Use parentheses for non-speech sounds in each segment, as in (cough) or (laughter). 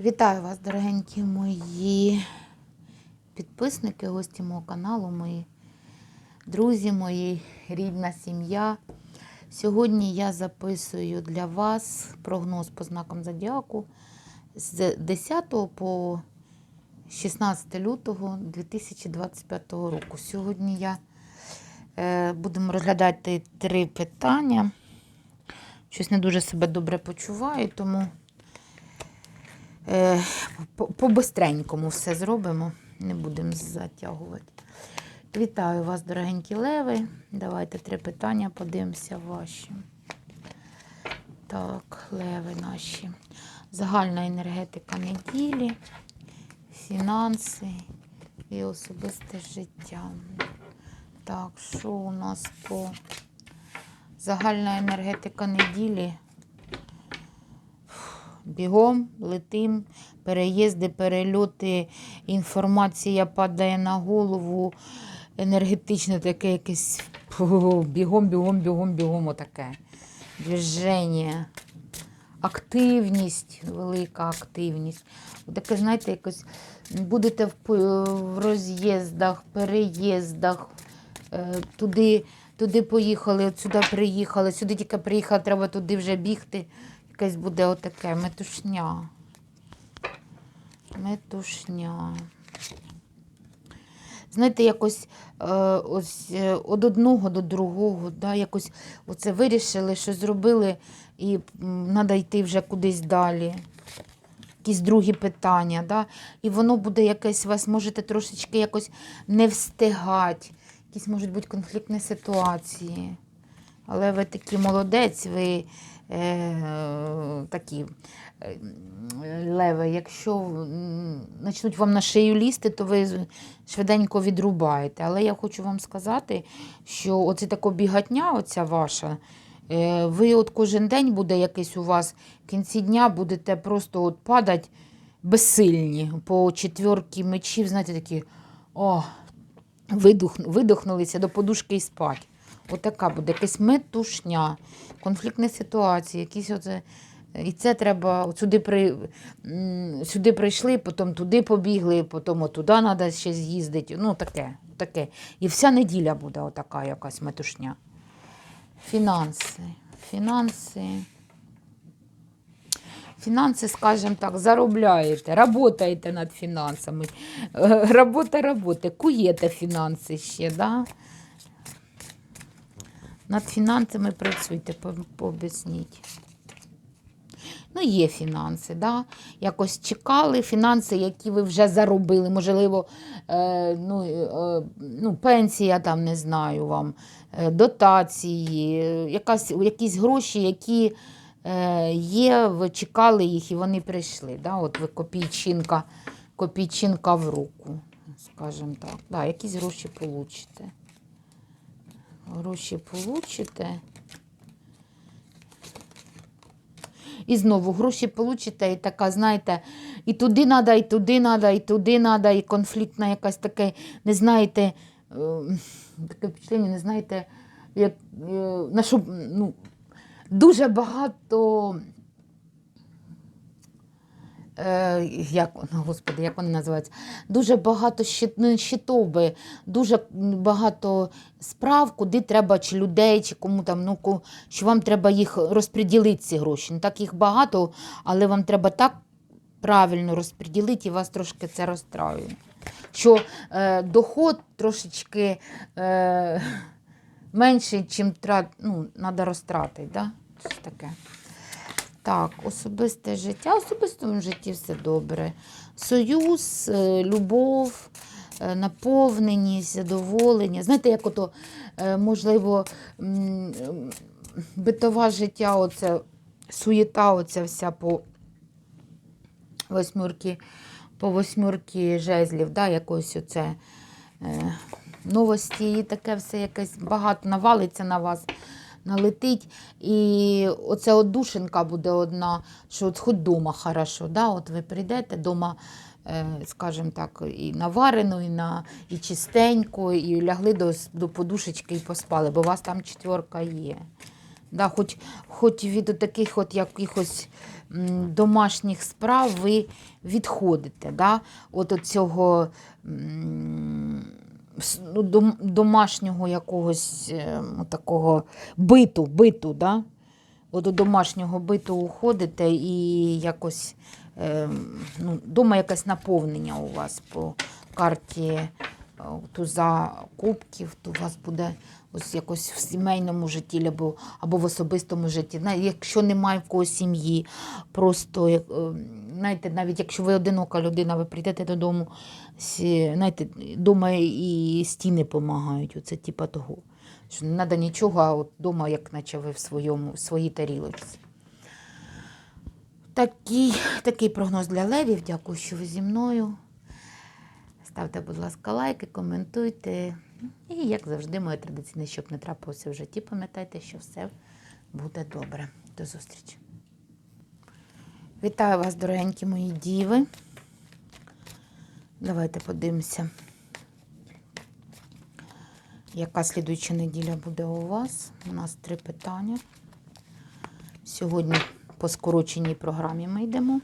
Вітаю вас, дорогенькі мої підписники, гості мого каналу, мої друзі, мої рідна сім'я. Сьогодні я записую для вас прогноз по знакам зодіаку з 10 по 16 лютого 2025 року. Сьогодні я е, будемо розглядати три питання. Щось не дуже себе добре почуваю, тому по-бистренькому все зробимо. Не будемо затягувати. Вітаю вас, дорогенькі леви. Давайте три питання подивимося ваші. Так, леви наші. Загальна енергетика неділі, фінанси і особисте життя. Так, що у нас по загальна енергетика неділі? Бігом, летим, переїзди, перельоти, інформація падає на голову, енергетичне таке якесь бігом, бігом, бігом, бігом, отаке. Движення, активність, велика активність. Таке, знаєте, якось будете в, роз'їздах, переїздах, е, туди, туди поїхали, сюди приїхали, сюди тільки приїхали, треба туди вже бігти. Якесь буде отаке метушня. Метушня. Знаєте, якось е, ось е, від одного до другого, да, якось оце вирішили, що зробили, і треба йти вже кудись далі. Якісь другі питання, да? і воно буде якесь, вас можете трошечки якось не встигати. Якісь можуть бути конфліктні ситуації. Але ви такі молодець, ви такі е, леви. Якщо почнуть вам на шию лізти, то ви швиденько відрубаєте. Але я хочу вам сказати, що оце така бігатня, оця ваша. е, Ви от кожен день буде якийсь у вас в кінці дня будете просто от падати безсильні по четвірки мечів, знаєте, такі о, видух, видохнулися до подушки і спать. Отака буде якась метушня, конфліктні ситуації, якісь оце. І це треба сюди, при, сюди прийшли, потім туди побігли, потім от туди треба ще з'їздити. Ну, таке, таке. І вся неділя буде отака якась метушня. Фінанси. Фінанси. Фінанси, скажімо так, заробляєте, работаєте над фінансами. Е, Робота, робота, куєте фінанси ще, да? Над фінансами працюйте, по- пооб'ясніть. Ну, є фінанси, да? якось чекали фінанси, які ви вже заробили. Можливо, е, ну, е, ну, пенсія, там, не знаю вам, е, дотації, е, якась, якісь гроші, які е, є, ви чекали їх і вони прийшли. Да? От ви копійчинка, копійчинка в руку, скажімо так. Да, якісь гроші получите. Гроші получите. І знову гроші получите, і така, знаєте, і туди треба, і туди треба, і туди треба, і конфліктна якась таке, не знаєте, е, таке впечатлення, не знаєте, як, е, на що, ну, дуже багато. Е, як, воно, господи, як вони називаються? Дуже багато щит, не щитов дуже багато справ, куди треба, чи людей, чи кому там, ну, що вам треба їх розподілити, ці гроші. Не так їх багато, але вам треба так правильно розподілити, і вас трошки це розстраює. Що е, доход трошечки е, менший, чим трат, ну, треба розтратити. Да? Щось таке. Так, особисте життя. В особистому житті все добре. Союз, е, любов, е, наповненість, задоволення. Знаєте, як ото, е, можливо, битове життя, оце, суєта, оця вся по восьмірки, по восьмірки жезлів, да, якось оце. Новості, і таке все якесь багато навалиться на вас, налетить. І оце от буде одна, що от хоч дома хорошо. Да? От ви прийдете дома, е, скажімо так, і наварено, і, на, і чистенько, і лягли до, до подушечки і поспали, бо у вас там четверка є. Да, хоч, хоч від таких от якихось домашніх справ ви відходите. Да? От от цього ну, домашнього якогось е, ну, такого биту, биту, да? До домашнього биту уходите і якось е, ну, дома якесь наповнення у вас по карті туза кубків, то у вас буде ось якось в сімейному житті або, або в особистому житті. Якщо немає в когось сім'ї, просто е, знаєте, навіть якщо ви одинока людина, ви прийдете додому, знаєте, дома і стіни допомагають. Оце типа того. Що не треба нічого, а от вдома, як наче ви в, своєму, в своїй тарілочці. Такий, такий прогноз для левів. Дякую, що ви зі мною. Ставте, будь ласка, лайки, коментуйте. І, як завжди, моє традиційне, щоб не трапилося в житті, пам'ятайте, що все буде добре. До зустрічі. Вітаю вас, дорогенькі мої діви. Давайте подивимося, яка слідуюча неділя буде у вас. У нас три питання. Сьогодні по скороченій програмі ми йдемо.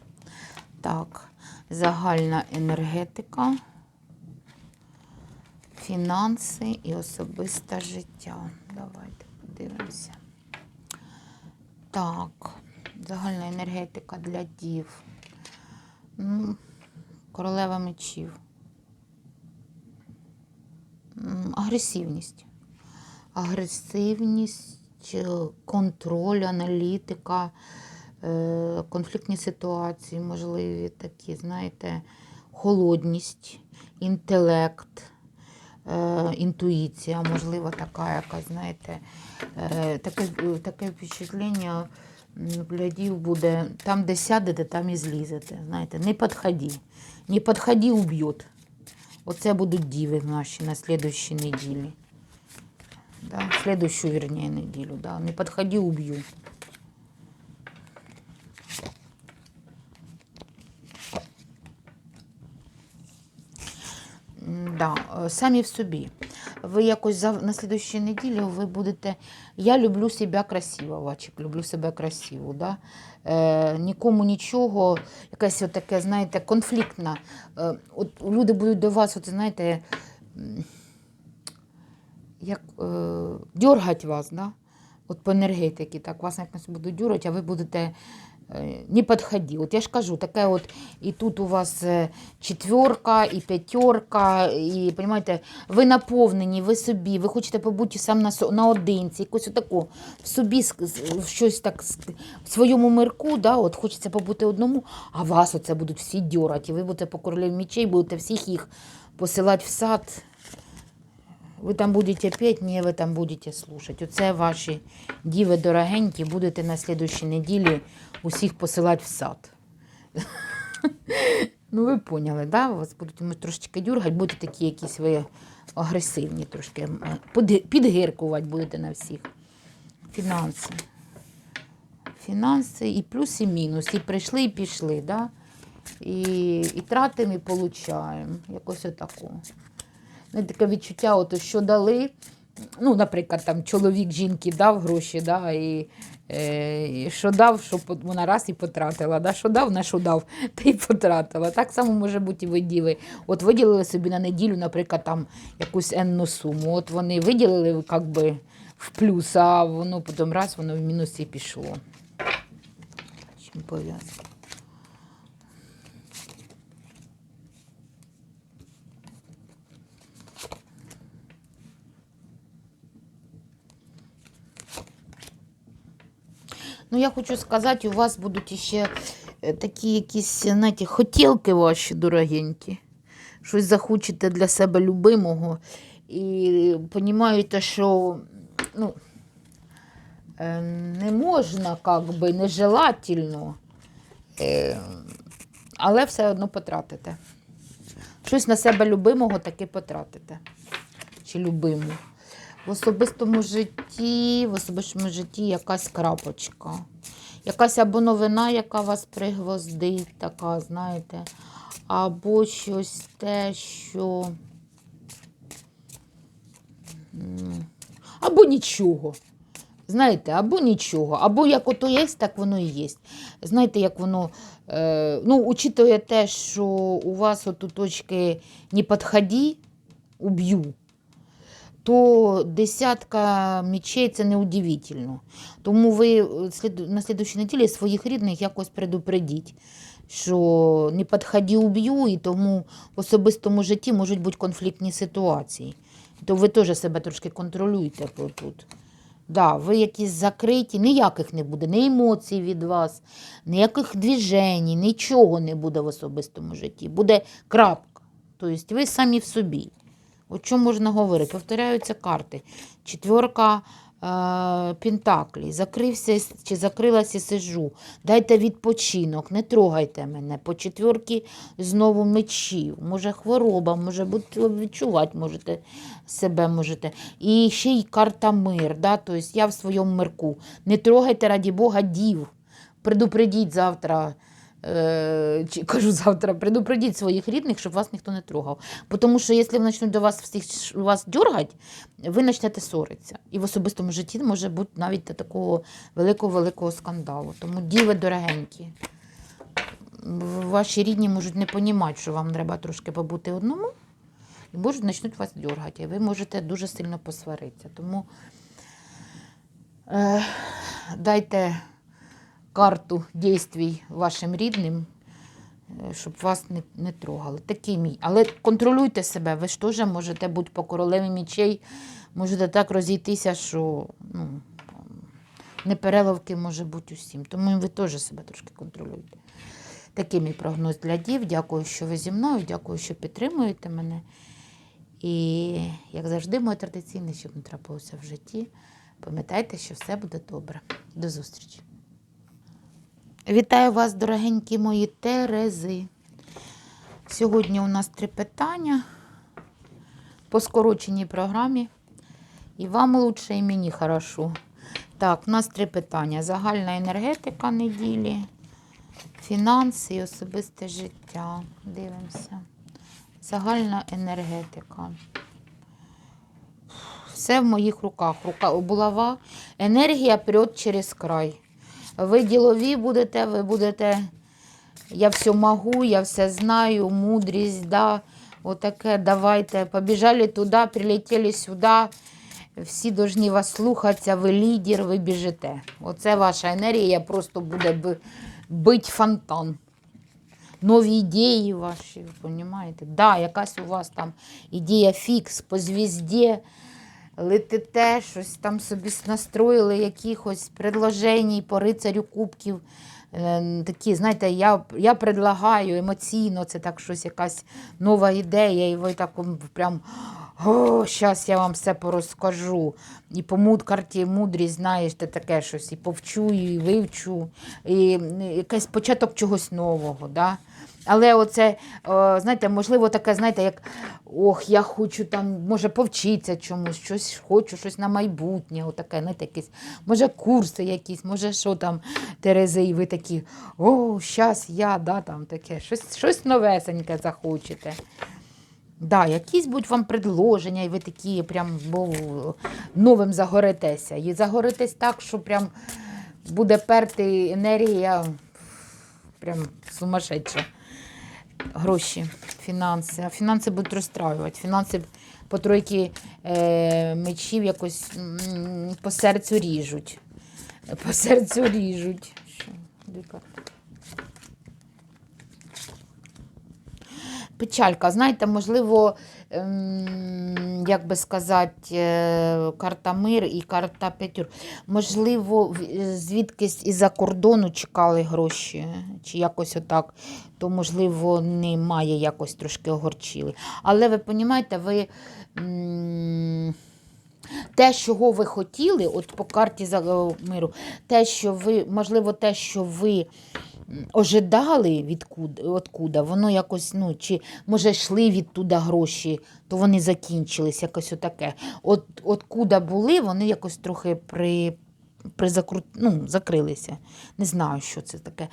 Так, загальна енергетика, фінанси і особисте життя. Давайте подивимося. Так, загальна енергетика для дів. Ну, королева мечів. Агресивність. Агресивність, е, контроль, аналітика, е, конфліктні ситуації, можливі такі, знаєте, холодність, інтелект, інтуїція, можливо, така, яка, знаєте, е, таке, е, таке впечатлення глядів буде, там, де сядете, там і злізете. Знаєте, не підходи. Не підходи, уб'ють. Оце будуть діви наші на слідущій неділі. Да, следующую, вернее, неделю, да. Не подходи, убью. Да, е, самі в собі. Ви якось за, на слідущій неділі ви будете. Я люблю себе красиво, люблю себе красиво. Да? Е, нікому нічого, якесь таке, знаєте, конфліктна. Е, от люди будуть до вас, от, знаєте, як е, дергать вас, да? от по енергетиці, так вас якось будуть дергати, а ви будете не підходи. От я ж кажу, таке от, і тут у вас е, четверка, і п'ятерка, і, понимаєте, ви наповнені, ви собі, ви хочете побути сам на, наодинці, якось отако, в собі щось так, в своєму мирку, да, от хочеться побути одному, а вас оце будуть всі дьорати, ви будете по королів мечей, будете всіх їх посилати в сад. Ви там будете петь, ні, ви там будете слушати. Оце ваші діви дорогенькі, будете на слідущій неділі усіх посилати в сад. (laughs) ну, ви поняли, да? Вас будуть трошечки дюргати, будете такі якісь ви агресивні трошки. Підгиркувати будете на всіх. Фінанси. Фінанси і плюс, і мінус. І прийшли, і пішли, да? І, і тратимо, і получаємо. Якось отако. Ну, таке відчуття, от, що дали. Ну, наприклад, там чоловік жінки дав гроші, да, і, е, і що дав, що вона раз і потратила. Да, що дав, на що дав, (laughs) та й потратила. Так само може бути і ви діли. От виділили собі на неділю, наприклад, там якусь енну суму. От вони виділили як би, в плюс, а воно потім раз, воно в мінус і пішло. Чим пов'язано? Ну, я хочу сказати, у вас будуть ще е, такі якісь, знаєте, хотілки ваші дорогенькі. Щось захочете для себе любимого. І розумієте, що ну, не можна, как би, нежелательно, але все одно потратите. Щось на себе любимого таки потратите. Чи любиму. В особистому житті, в особистому житті якась крапочка. Якась або новина, яка вас пригвоздить, така, знаєте, або щось те, що. Або нічого. Знаєте, або нічого, або як ото є, так воно і є. Знаєте, як воно, е, ну, учитує те, що у вас от у точки не підходи, уб'ю, то десятка мечей це не удивительно. Тому ви е, на слідущій неділі своїх рідних якось предупредіть, що не підходи, уб'ю, і тому в особистому житті можуть бути конфліктні ситуації. То ви теж себе трошки контролюйте тут. Да, ви якісь закриті, ніяких не буде, ні емоцій від вас, ніяких движень, нічого не буде в особистому житті. Буде крапка. Тобто ви самі в собі. О чому можна говорити? Повторяються карти. Четверка е, пентаклей. Закрився чи закрилася, сижу. Дайте відпочинок, не трогайте мене. По четверки знову мечів. Може хвороба, може бути відчувати можете себе можете. І ще й карта мир. Да? Тобто я в своєму мирку. Не трогайте, раді Бога, дів. Предупредіть завтра. Е, чи кажу завтра, предупредіть своїх рідних, щоб вас ніхто не трогав. Тому що якщо почнуть до вас всіх вас дергати, ви почнете ссоритися. І в особистому житті може бути навіть до такого великого-великого скандалу. Тому діви дорогенькі. Ваші рідні можуть не розуміти, що вам треба трошки побути одному, і можуть почнуть вас дергати. І ви можете дуже сильно посваритися. Тому е, дайте карту дійствій вашим рідним, е, щоб вас не, не трогали. Такий мій. Але контролюйте себе, ви ж теж можете бути по королеві мічей, можете так розійтися, що ну, непереливки може бути усім. Тому ви теж себе трошки контролюйте. Такий мій прогноз для дів. Дякую, що ви зі мною, дякую, що підтримуєте мене. І, як завжди, моє традиційне, щоб не трапилося в житті. Пам'ятайте, що все буде добре. До зустрічі. Вітаю вас, дорогенькі мої Терези. Сьогодні у нас три питання по скороченій програмі. І вам лучше, і мені хорошо. Так, у нас три питання: загальна енергетика неділі, фінанси і особисте життя. Дивимося. Загальна енергетика. Все в моїх руках. Рука, булава. Енергія прет через край. Ви ділові будете, ви будете. Я все можу, я все знаю, мудрість, да. Отаке, давайте. Побіжали туди, прилетіли сюди. Всі повинні вас слухатися, ви лідер, ви біжите. Оце ваша енергія просто буде бить фонтан. Нові ідеї ваші, розумієте? Да, якась у вас там ідея фікс по звізді, летите, щось там собі настроїли якихось предложень по рицарю кубків. Е, Такі, знаєте, я, я предлагаю емоційно, це так щось, якась нова ідея, і ви так прям. О, зараз я вам все порозкажу. І по муд карті мудрість, знаєш, таке щось, і повчую, і вивчу, і якийсь початок чогось нового. Да? Але оце, знаєте, можливо, таке, знаєте, як ох, я хочу там, може, повчитися чомусь, щось хочу, щось на майбутнє, отаке, знаєте, якісь, може, курси якісь, може, що там, Терези, і ви такі, о, щас я, да, там таке, щось, щось новесеньке захочете. Да, якісь будуть вам предложення, і ви такі прям бо, новим загоритеся. І загоритесь так, що прям буде перти енергія прям сумасшедша. Гроші, фінанси. А фінанси будуть розстраювати. Фінанси по тройки е, мечів якось м, по серцю ріжуть. По серцю ріжуть. Що? Дві карти. Печалька, знаєте, можливо, як би сказати, е, карта мир і карта п'ятюр. Можливо, звідкись із-за кордону чекали гроші, чи якось отак, то, можливо, немає, якось трошки огорчили. Але ви розумієте, ви. те, чого ви хотіли, от по карті е, миру, те, що ви, можливо, те, що ви ожидали откуда, воно якось, ну, чи може йшли відтуда гроші, то вони закінчились, якось отаке. От, откуда були, вони якось трохи при. Призакру... Ну, закрилися. Не знаю, що це таке.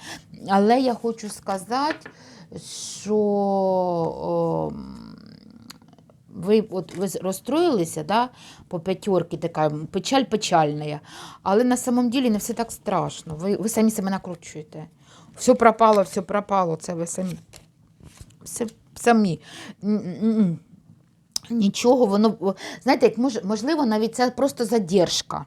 Але я хочу сказати, що о, ви от ви розстроїлися, да, по п'ятерки, така печаль печальна. Але на самом деле не все так страшно. Ви, ви самі себе накручуєте. Все пропало, все пропало. Це ви самі. Все, самі. Нічого, воно, знаєте, як мож, можливо, навіть це просто задержка.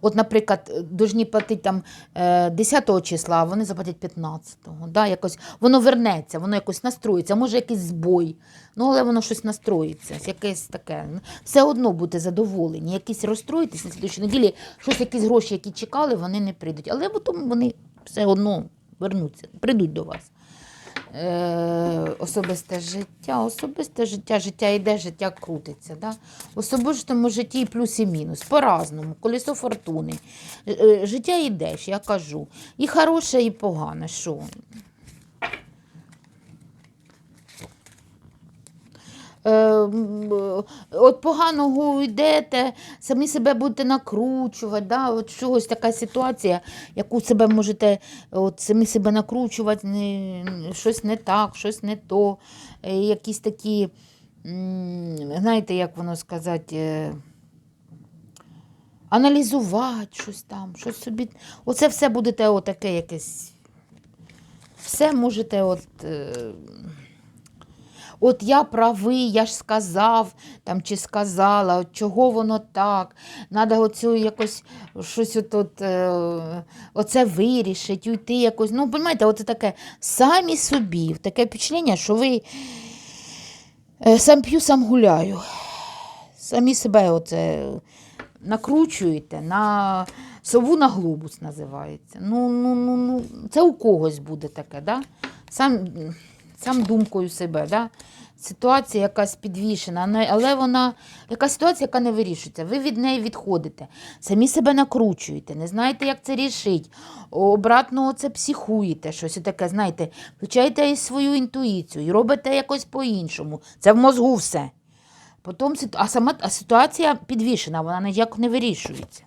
От, наприклад, должні платити там е, 10 числа, а вони заплатять 15-го. Да, якось, воно вернеться, воно якось настроїться, може якийсь збой. Ну, але воно щось настроїться, якесь таке. Все одно будете задоволені. Якісь розстроїтесь на слідчій неділі, щось, якісь гроші, які чекали, вони не прийдуть. Але потім вони все одно вернуться, прийдуть до вас. Е, особисте життя, особисте життя, життя йде, життя крутиться. Да? В особистому житті і плюс і мінус. По-разному, колесо фортуни. Е, е, Життя йде, я кажу. І хороше, і погане. Що? Е, м, е, От поганого йдете, самі себе будете накручувати. Да? От чогось така ситуація, яку себе можете от, самі себе накручувати, щось не так, щось не то. Е, Якісь такі, знаєте, як воно сказати, е, аналізувати щось там, щось собі. Оце все будете отаке якесь. Все можете от. От я правий, я ж сказав там, чи сказала, от чого воно так. Надо оцю якось щось от, е, оце вирішити, уйти якось. Ну, розумієте, оце таке самі собі, таке впечатлення, що ви е, сам п'ю, сам гуляю. Самі себе оце накручуєте на сову на глобус називається. Ну, ну, ну, ну, це у когось буде таке, да? сам, сам думкою себе. Да? Ситуація якась підвішена, але вона якась ситуація, яка не вирішується. Ви від неї відходите, самі себе накручуєте, не знаєте, як це рішити. Обратно це психуєте, щось таке, знаєте, включаєте свою інтуїцію і робите якось по-іншому. Це в мозгу все. Потім, а сама а ситуація підвішена, вона ніяк не вирішується.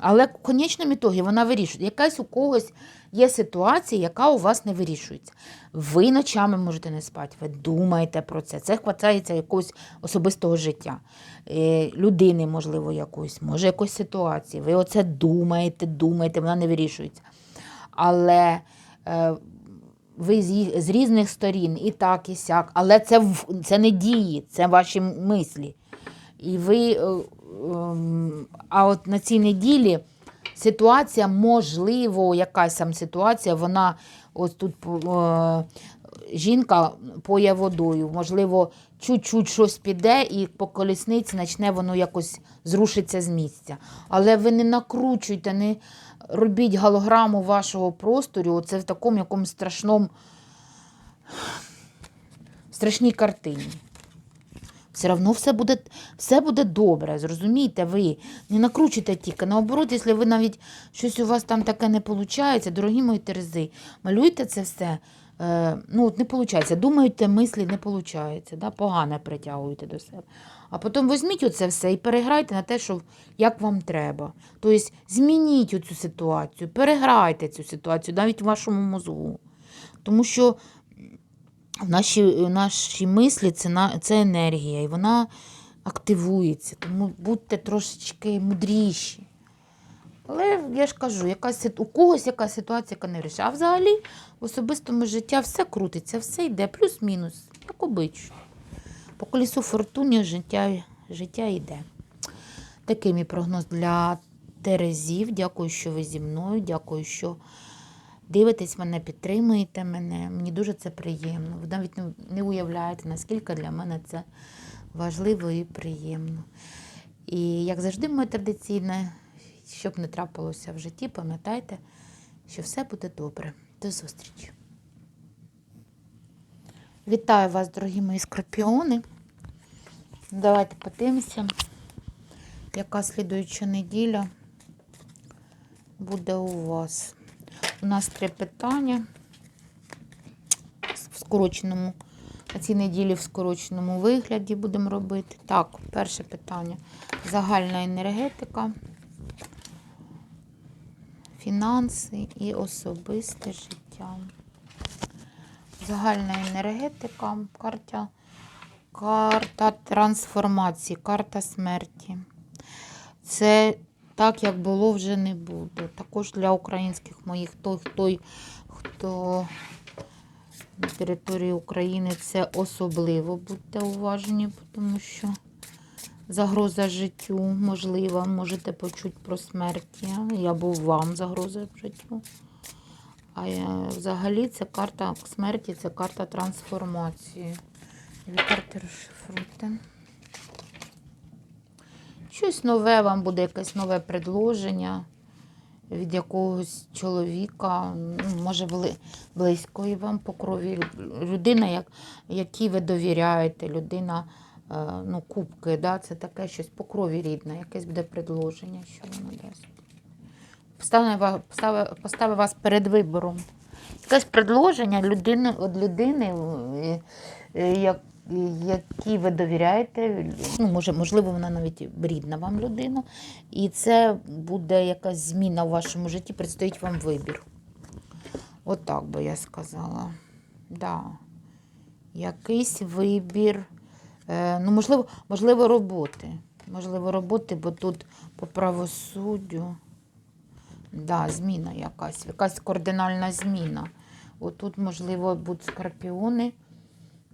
Але в конечному ітогі вона вирішує. Якась у когось є ситуація, яка у вас не вирішується. Ви ночами можете не спати, ви думаєте про це. Це хватається якогось особистого життя. Е, людини, можливо, якоїсь, може якоїсь ситуації. Ви оце думаєте, думаєте, вона не вирішується. Але е, ви з, різних сторін, і так, і сяк, але це, це не дії, це ваші мислі. І ви, е, ем, а от на цій неділі ситуація, можливо, якась там ситуація, вона ось тут е, жінка поє водою, можливо, чуть-чуть щось піде, і по колісниці почне воно якось зрушиться з місця. Але ви не накручуйте, не робіть голограму вашого простору, оце в такому якомусь страшному, страшній картині. Все одно все буде, все буде добре, зрозумійте ви. Не накручуйте тільки. Наоборот, якщо ви навіть щось у вас там таке не виходить, дорогі мої терези, малюйте це все. Е, ну, от не виходить. Думаєте, мислі не виходить, да? погане притягуєте до себе. А потім візьміть оце все і переграйте на те, що як вам треба. Тобто змініть цю ситуацію, переграйте цю ситуацію навіть в вашому мозгу. Тому що наші, наші мислі це, це енергія, і вона активується. Тому будьте трошечки мудріші. Але я ж кажу, якась, у когось якась ситуація, яка не вирішує. А взагалі в особистому житті все крутиться, все йде, плюс-мінус, як обично. По колісу фортуні життя, життя йде. Такий мій прогноз для Терезів. Дякую, що ви зі мною. Дякую, що дивитесь мене, підтримуєте мене. Мені дуже це приємно. Ви навіть не, уявляєте, наскільки для мене це важливо і приємно. І як завжди, моє традиційне, щоб не трапилося в житті, пам'ятайте, що все буде добре. До зустрічі. Вітаю вас, дорогі мої скорпіони. Давайте подивимося, яка слідуюча неділя буде у вас. У нас три питання в скороченому, на цій неділі в скороченому вигляді будемо робити. Так, перше питання. Загальна енергетика, фінанси і особисте життя. Загальна енергетика, карта карта трансформації, карта смерті. Це так, як було, вже не буде. Також для українських моїх той, хто, хто на території України це особливо будьте уважні, тому що загроза життю можлива. Можете почути про смерть. Або вам загроза життю. А е, взагалі це карта смерті, це карта трансформації. Карти розшифруйте. Щось нове вам буде, якесь нове предложення від якогось чоловіка, ну, може, близької вам по крові. Людина, як, якій ви довіряєте, людина, е, ну, кубки, да, це таке щось по крові рідне, якесь буде предложення, що воно дасть. Поставив, поставив, поставив вас перед вибором. Якесь предложення людини, від людини, е, е, як, якій ви довіряєте, ну, може, можливо, вона навіть рідна вам людина. І це буде якась зміна в вашому житті, предстоїть вам вибір. Отак би я сказала. Да. Якийсь вибір. Е, ну, можливо, можливо, роботи. Можливо, роботи, бо тут по правосуддю. Да, зміна якась, якась кардинальна зміна. Отут, можливо, будуть скорпіони.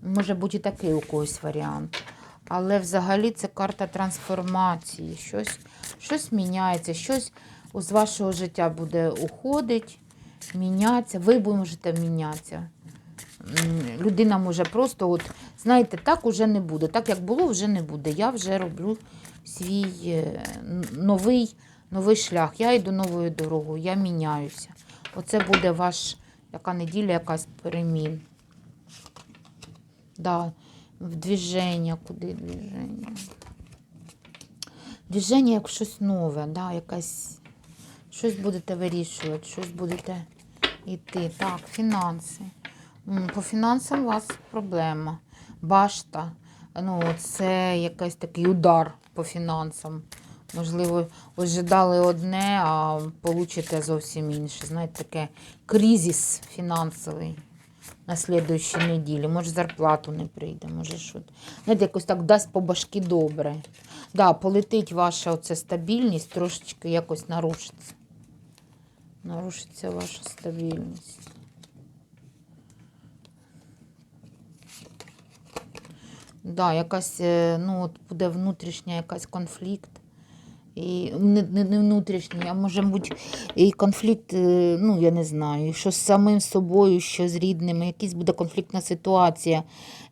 Може бути і такий у когось варіант. Але взагалі це карта трансформації. Щось, щось міняється, щось з вашого життя буде уходить, мінятися. Ви можете мінятися. Людина може просто, от, знаєте, так уже не буде. Так як було, вже не буде. Я вже роблю свій е, новий, новий шлях. Я йду новою дорогою, я міняюся. Оце буде ваш, неділя, якась перемін. Да, в движення, куди движення? Движення як щось нове, да, якась, щось будете вирішувати, щось будете йти. Так, фінанси. По фінансам у вас проблема. Башта. Ну, це якийсь такий удар по фінансам. Можливо, ожидали одне, а получите зовсім інше. Знаєте, таке кризис фінансовий на слідуючій неділі. Може, зарплату не прийде, може що. Знаєте, якось так дасть по башки добре. Да, полетить ваша оця стабільність, трошечки якось нарушиться. Нарушиться ваша стабільність. Да, якась, е, ну, от буде внутрішня якась конфлікт. І не, не, не внутрішній, а може бути і конфлікт, е, ну я не знаю, що з самим собою, що з рідними, якась буде конфліктна ситуація.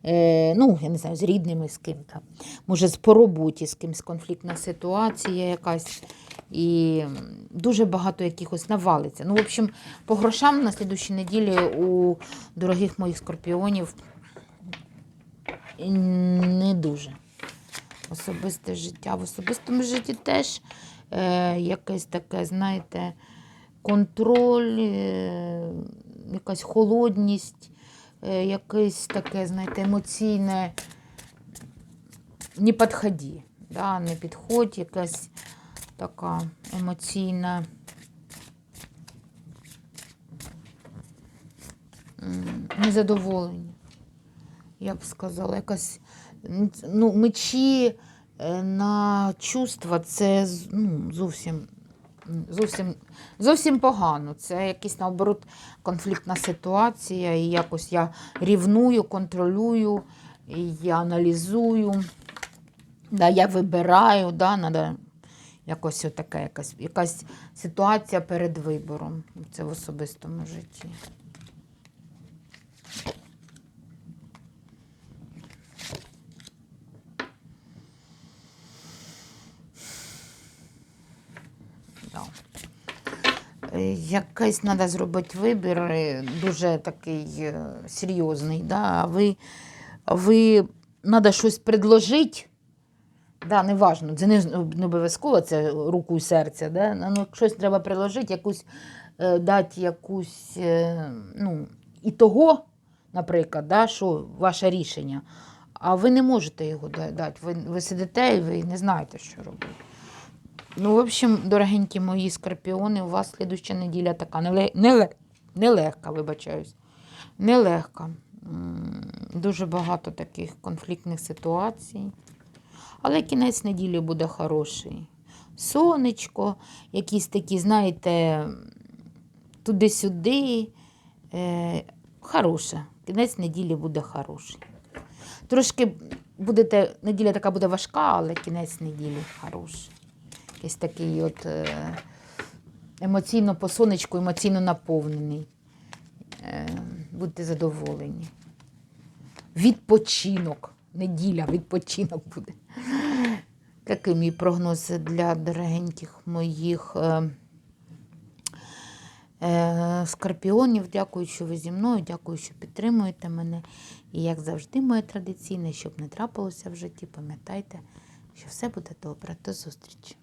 Е, ну, я не знаю, з рідними з ким там. Може, з по роботі з кимсь конфліктна ситуація якась. І дуже багато якихось навалиться. Ну, в общем, по грошам на слідущій неділі у дорогих моїх скорпіонів не дуже. Особисте життя. В особистому житті теж е, якесь таке, знаєте, контроль, е, якась холодність, е, якесь таке, знаєте, емоційне не підходи. Да, не підходь, якась така емоційна. Незадоволення я б сказала, якась ну, мечі е, на чувства це ну, зовсім, зовсім, зовсім погано. Це якась наоборот конфліктна ситуація, і якось я рівную, контролюю, і я аналізую, да, я вибираю, да, надо якось отака якась, якась ситуація перед вибором. Це в особистому житті. Якийсь треба зробити вибір, е, дуже такий е, серйозний. Да? А ви, ви треба щось предложити. Да, не важно, це не, не обов'язково це руку і серця. Да? Ну, щось треба приложити, якусь, е, дати якусь, е, ну, і того, наприклад, да, що ваше рішення. А ви не можете його да- дати. Ви, ви сидите і ви не знаєте, що робити. Ну, в общем, дорогенькі мої скорпіони, у вас слідуща неділя така неле... Неле... нелегка, вибачаюсь. Нелегка. Дуже багато таких конфліктних ситуацій. Але кінець неділі буде хороший. Сонечко, якісь такі, знаєте, туди-сюди. Е, хороше. Кінець неділі буде хороший. Трошки будете, неділя така буде важка, але кінець неділі хороший. Якийсь такий от е, емоційно по сонечку, емоційно наповнений. Е, будьте задоволені. Відпочинок. Неділя, відпочинок буде. Такий мій прогноз для дорогеньких моїх е, скорпіонів. Дякую, що ви зі мною, дякую, що підтримуєте мене. І як завжди, моє традиційне, щоб не трапилося в житті, пам'ятайте, що все буде добре. До зустрічі!